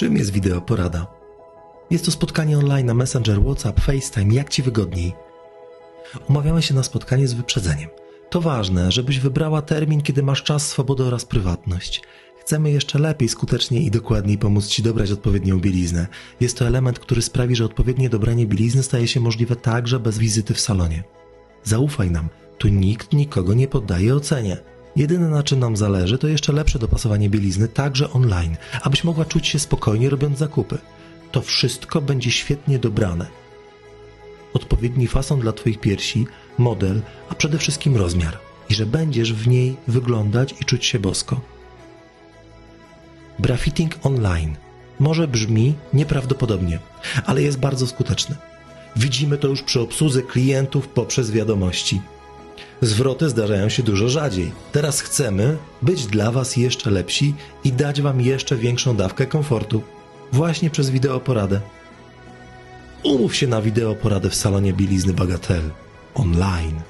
Czym jest wideo porada? Jest to spotkanie online na Messenger, WhatsApp, FaceTime, jak Ci wygodniej. Umawiamy się na spotkanie z wyprzedzeniem. To ważne, żebyś wybrała termin, kiedy masz czas, swobodę oraz prywatność. Chcemy jeszcze lepiej, skuteczniej i dokładniej pomóc Ci dobrać odpowiednią bieliznę. Jest to element, który sprawi, że odpowiednie dobranie bielizny staje się możliwe także bez wizyty w salonie. Zaufaj nam, tu nikt nikogo nie poddaje ocenie. Jedyne na czym nam zależy, to jeszcze lepsze dopasowanie bielizny także online, abyś mogła czuć się spokojnie robiąc zakupy. To wszystko będzie świetnie dobrane. Odpowiedni fason dla Twoich piersi, model, a przede wszystkim rozmiar. I że będziesz w niej wyglądać i czuć się bosko. Brafitting online może brzmi nieprawdopodobnie, ale jest bardzo skuteczny. Widzimy to już przy obsłudze klientów poprzez wiadomości. Zwroty zdarzają się dużo rzadziej. Teraz chcemy być dla Was jeszcze lepsi i dać Wam jeszcze większą dawkę komfortu. Właśnie przez wideoporadę. Umów się na wideoporadę w salonie bielizny Bagatel online.